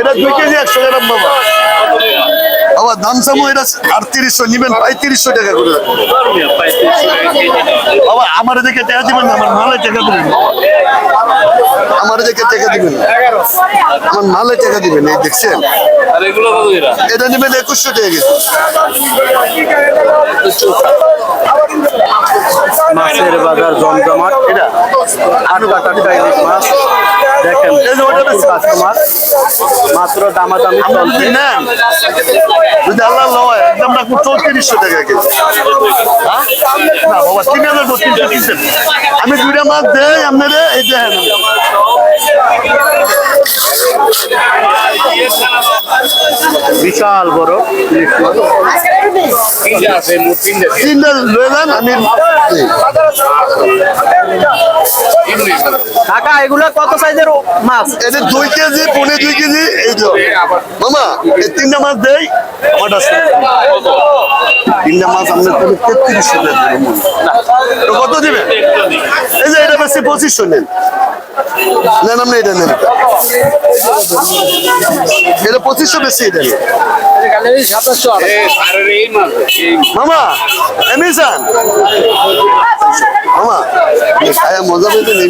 এটা দুই কেজি একশো গ্রাম। বাবা। বাবা দাম সামো এটা আটত্রিশশো নিবেন পঁয়ত্রিশশো টাকা করে। বাবা আমার দেখে টাকা দিবেন না আমার মালে টাকা দিবেন। আমার দেখে টাকা দিবেন। আমার মালে টাকা দিবেন এই দেখছেন? এটা নেবেন একুশশো টাকা মাছের বাজার জমজমাট, এটা আটকা টাটকা ইলিশ মাছ। দেখেন যে। কাস্টমার মাত্র দামাদামি চলছে। লয় একদম হ্যাঁ? না আমি দুইটা মাছ দেই আপনাদের এই দেখেন বিশাল বড় ইলিশ মাছ। তিনটে লয়ে আমি কাকা এগুলো কত সাইজের মাছ? এটা দুই কেজি পনেরো দুই কেজি এই তো মামা এই তিনটা মাছ দেই আমার তিনটা মাছ আপনার তাহলে তো কত দিবেন? এই যে এটা বেশি পঁচিশশো নেন নেন আপনি এটা নেন। এটা পঁচিশশো বেশি এটা মামা এমনি চান মামা মজা পেতে নেই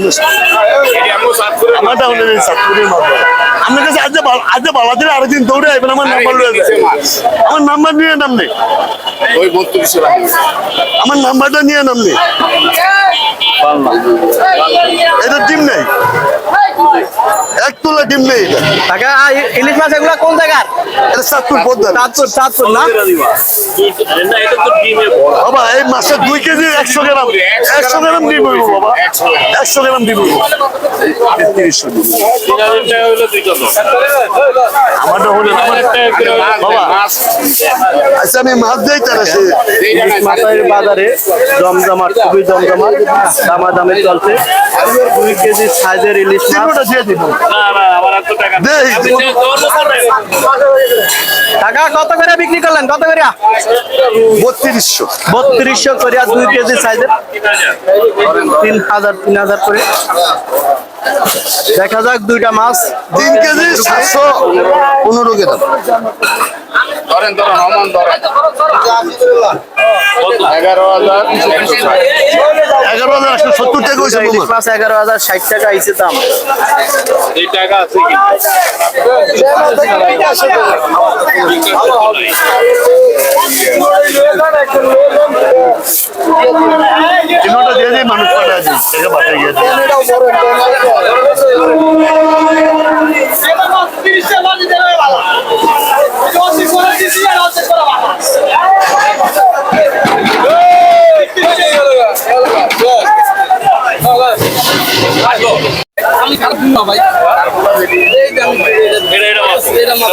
আমারটা হলে সাতপুরের আপনার কাছে আজ আজ বালা দিলে আরেকদিন দৌড়ে আসবেন আমার নাম্বার আমার নাম্বার নিয়ে নাম নেই। আমার নাম্বারটা নিয়ে নাম নেই। এটা টিম নেই। এক তোলা টিম নেই এটা। কাকা ইলিশ মাছ এগুলো কোন জায়গার? এটা সাতপুর পদ্মার। চাঁদপুর চাঁদপুর না? বাবা এই মাসে দুই কেজি একশো গ্রাম। একশো গ্রাম দিব বাবা। একশো গ্রাম টাকা আমারটা হলে বাবা মাছ আচ্ছা আমি মাছ দিই তারা সে মাছের বাজারে জমজমাট খুবই জমজমাট। দামাদামি চলছে। দুই কেজি সাইজের ইলিশ টাকা কত করে বিক্রি করলেন? কত করে বত্রিশশো। বত্রিশশো করে দুই কেজি সাইজের। তিন হাজার তিন হাজার করে। দেখা যাক দুইটা মাছ। তিন কেজি সাতশো পনেরো ধরেন ধরেন ধরেন। এগারো হাজার একশো ষাট। এগারো হাজার একশো সত্তর টাকা হয়েছে ইলিশ মামা মাছ এগারো হাজার ষাট টাকা আইছে দাম এই টাকা আছে কি তিনোটা দিয়ে দিই মানুষ পাঠা দিই টাকা পাঠিয়ে গিয়ে দিই। এটা এটা মাছ এটা মাছ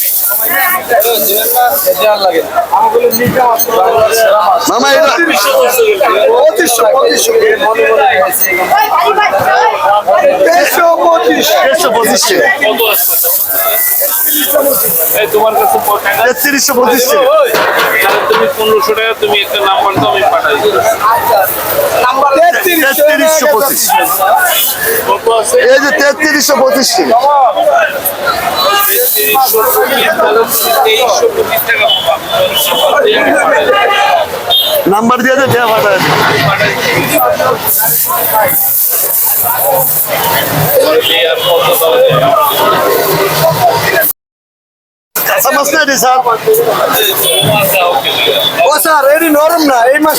মামা এটা পঁচিশশো পঁচিশশো। দেড়শো পঁচিশ দেড়শো পঁচিশশো। কত আছে এই তোমার কাছে তেত্রিশশো পঁচিশশো। তুমি পনেরোশো টাকা তুমি একটা নাম্বার দাও আমি পাঠাই তেত্রিশশো পঁচিশ এই যে পঁচিশ টাকা নাম্বার দিয়ে পাঠাই দিই। মাছটা কাঁচা মাছ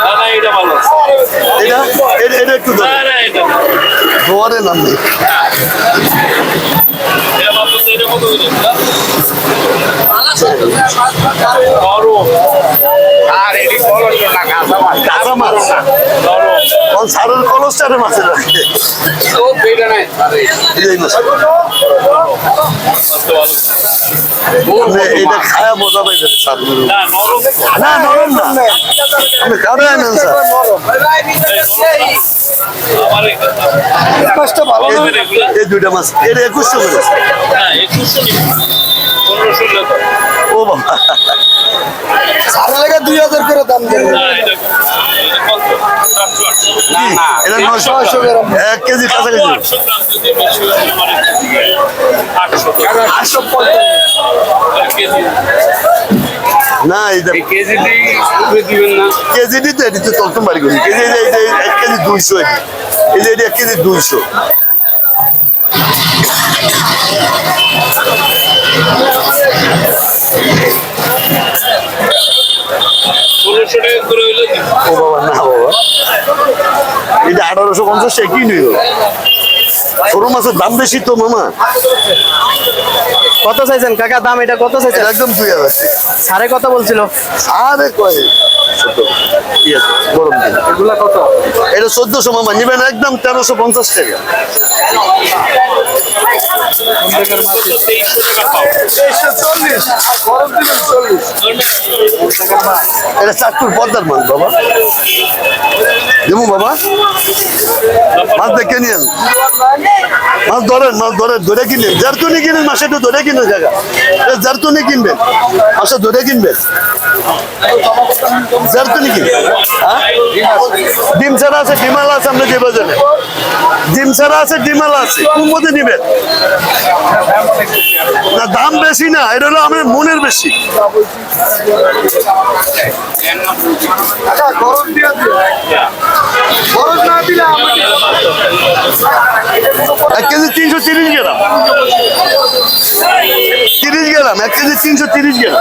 না না এটা ভালো এটা এটা এটা একটু। ধোয়ারে নাম নেই এটা সারের কলসটারে রাখে মাছ। ভালো আপনি এটা খায়া মজা পাইবেন স্যার না নরম না নরম না। আপনি কারও আনেন স্যার এই দুইটা মাছ। এটা একুশশো করে। ও বাবা সারা লেগে দুই হাজার করে দাম দেবে না এটা এটা কত সাতশো আটশো না না এটা নশো ছয়শো গ্রাম। এক কেজি কাছাকাছি। আটশো না এটা এই কেজি দিবেন না। কেজি দিতে এটি তো তখন বাড়ি করি কেজি এক কেজি দুইশো এই যে এক কেজি দুইশো। ও বাবা, না বাবা। এটা আঠারোশো পঞ্চাশ একই নিল? ছোট মাছের দাম বেশি তো, মামা। কত চাইছেন? কাকা দাম এটা কত চাইছেন? একদম দুই হাজার টাকা সাড়ে কত বলছিল? আরে কয় গরম দিন এগুলা কত? এটা চোদ্দশো মামা নিবেন একদম তেরোশো পঞ্চাশ টাকা। এটা চাঁদপুর পদ্মার মাছ বাবা। দেবো বাবা। মাছ দেখে নিন মাছ ধরেন মাছ ধরেন, ধরে কিনেন। জারতুনি কিনেন মাসে একটু ধরে কিনেন জায়গা। জারতুনি কিনবেন মাসে ধরে কিনবেন জারতুনি কিনবেন হ্যাঁ? ডিম ছাড়া আছে ডিমাল আছে আমরা যে বাজারে। ডিম ছাড়া আছে ডিমাল আছে। কোন মধ্যে নিবেন? না, দাম বেশি না, এটা হলো আমার মনের বেশি। টাকা গরম দিয়ে গরম না দিলে আমাকে এক কেজি তিনশো তিরিশ গ্রাম। তিরিশ গ্রাম এক কেজি তিনশো তিরিশ গ্রাম।